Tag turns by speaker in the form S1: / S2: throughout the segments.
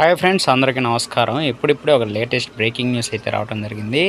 S1: Hi friends అందరికీ నమస్కారం. ఇప్పుడిప్పుడే ఒక లేటెస్ట్ బ్రేకింగ్ న్యూస్ అయితే రావడం జరిగింది.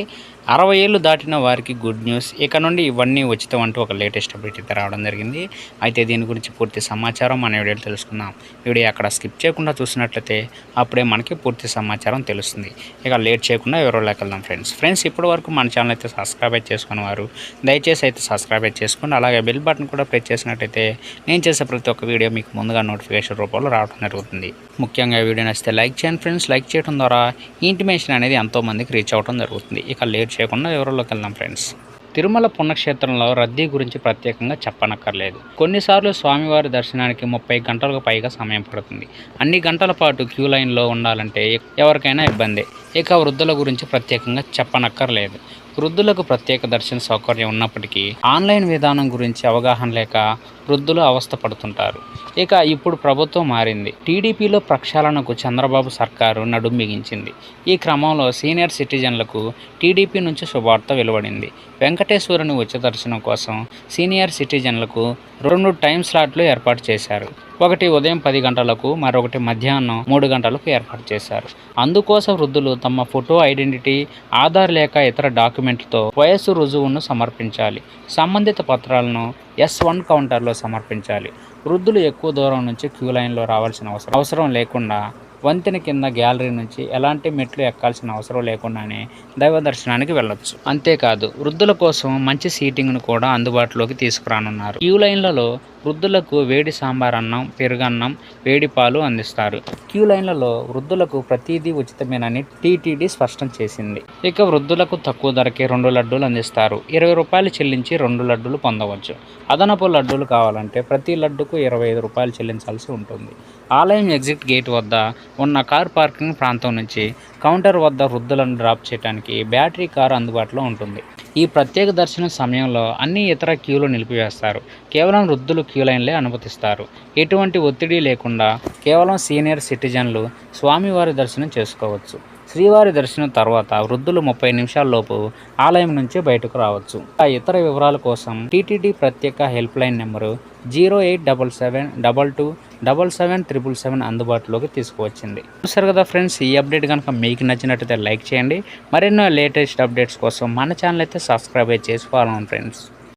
S1: అరవై ఏళ్ళు దాటిన వారికి గుడ్ న్యూస్ ఇక నుండి ఇవన్నీ ఉచితం అంటూ ఒక లేటెస్ట్ అప్డేట్ అయితే రావడం జరిగింది. అయితే దీని గురించి పూర్తి సమాచారం మన వీడియోలో తెలుసుకుందాం. వీడియో అక్కడ స్కిప్ చేయకుండా చూసినట్లయితే అప్పుడే మనకి పూర్తి సమాచారం తెలుస్తుంది. ఇక లేట్ చేయకుండా ఎవరో వెళ్దాం ఫ్రెండ్స్. ఫ్రెండ్స్ ఇప్పటి వరకు మన ఛానల్ అయితే సబ్స్క్రైబ్ చేసుకుని వారు దయచేసి అయితే సబ్స్క్రైబ్ చేసుకోండి. అలాగే బెల్ బటన్ కూడా ప్రెస్ చేసినట్టయితే నేను చేసే ప్రతి ఒక్క వీడియో మీకు ముందుగా నోటిఫికేషన్ రూపంలో రావడం జరుగుతుంది. ముఖ్యంగా వీడియో నచ్చితే లైక్ చేయండి ఫ్రెండ్స్. లైక్ చేయడం ద్వారా ఇంటిమేషన్ అనేది ఎంతో మందికి రీచ్ అవ్వడం జరుగుతుంది. ఇక లేట్ లేట్ చేయకుండా వివరాల్లోకి వెళ్దాం ఫ్రెండ్స్ తిరుమల పుణ్యక్షేత్రంలో రద్దీ గురించి ప్రత్యేకంగా చెప్పనక్కర్లేదు. కొన్నిసార్లు స్వామివారి దర్శనానికి ముప్పై గంటలకు పైగా సమయం పడుతుంది. అన్ని గంటల పాటు క్యూ లైన్లో ఉండాలంటే ఎవరికైనా ఇబ్బందే. ఇక వృద్ధుల గురించి ప్రత్యేకంగా చెప్పనక్కర్లేదు. వృద్ధులకు ప్రత్యేక దర్శన సౌకర్యం ఉన్నప్పటికీ ఆన్లైన్ విధానం గురించి అవగాహన లేక వృద్ధులు అవస్థ పడుతుంటారు. ఇక ఇప్పుడు ప్రభుత్వం మారింది. టీడీపీలో ప్రక్షాళనకు చంద్రబాబు సర్కారు నడుం బిగించింది ఈ క్రమంలో సీనియర్ సిటిజన్లకు టీడీపీ నుంచి శుభార్త వెలువడింది. వెంకటేశ్వరుని ఉచిత దర్శనం కోసం సీనియర్ సిటిజన్లకు రెండు టైం స్లాట్లు ఏర్పాటు చేశారు. ఒకటి ఉదయం పది గంటలకు మరొకటి మధ్యాహ్నం మూడు గంటలకు ఏర్పాటు చేశారు. అందుకోసం వృద్ధులు తమ ఫోటో ఐడెంటిటీ ఆధార్ లేక ఇతర డాక్యుమెంట్లతో వయస్సు రుజువును సమర్పించాలి. సంబంధిత పత్రాలను ఎస్ వన్ కౌంటర్లో సమర్పించాలి. వృద్ధులు ఎక్కువ దూరం నుంచి క్యూ లైన్లో రావాల్సిన అవసరం అవసరం లేకుండా వంతెన కింద గ్యాలరీ నుంచి ఎలాంటి మెట్లు ఎక్కాల్సిన అవసరం లేకుండానే దైవ దర్శనానికి వెళ్ళొచ్చు. అంతేకాదు వృద్ధుల కోసం మంచి సీటింగ్ను కూడా అందుబాటులోకి తీసుకురానున్నారు. క్యూ లైన్లలో వృద్ధులకు వేడి సాంబార్ అన్నం పెరుగన్నం వేడి పాలు అందిస్తారు. క్యూ లైన్లలో వృద్ధులకు ప్రతిదీ ఉచితమేనని టీటీడీ స్పష్టం చేసింది. ఇక వృద్ధులకు తక్కువ ధరకే రెండు లడ్డూలు అందిస్తారు. ఇరవై రూపాయలు చెల్లించి రెండు లడ్డూలు పొందవచ్చు. అదనపు లడ్డూలు కావాలంటే ప్రతి లడ్డుకు ఇరవై ఐదు రూపాయలు చెల్లించాల్సి ఉంటుంది. ఆలయం ఎగ్జిట్ గేట్ వద్ద ఉన్న కార్ పార్కింగ్ ప్రాంతం నుంచి కౌంటర్ వద్ద వృద్ధులను డ్రాప్ చేయడానికి బ్యాటరీ కారు అందుబాటులో ఉంటుంది. ఈ ప్రత్యేక దర్శనం సమయంలో అన్ని ఇతర క్యూలు నిలిపివేస్తారు. కేవలం వృద్ధులు క్యూ లైన్లే అనుమతిస్తారు. ఎటువంటి ఒత్తిడి లేకుండా కేవలం సీనియర్ సిటిజన్లు స్వామివారి దర్శనం చేసుకోవచ్చు. శ్రీవారి దర్శనం తర్వాత వృద్ధులు ముప్పై నిమిషాల్లోపు ఆలయం నుంచి బయటకు రావచ్చు. ఆ ఇతర వివరాల కోసం టీటీడీ ప్రత్యేక help line number zero eight double seven double two double seven triple seven అందుబాటులోకి తీసుకువచ్చింది. చూసారు కదా ఫ్రెండ్స్ ఈ అప్డేట్ కనుక మీకు నచ్చినట్టయితే లైక్ చేయండి. మరెన్నో లేటెస్ట్ అప్డేట్స్ కోసం మన ఛానల్ అయితే సబ్స్క్రైబ్ చేసి ఫాలో ఫ్రెండ్స్.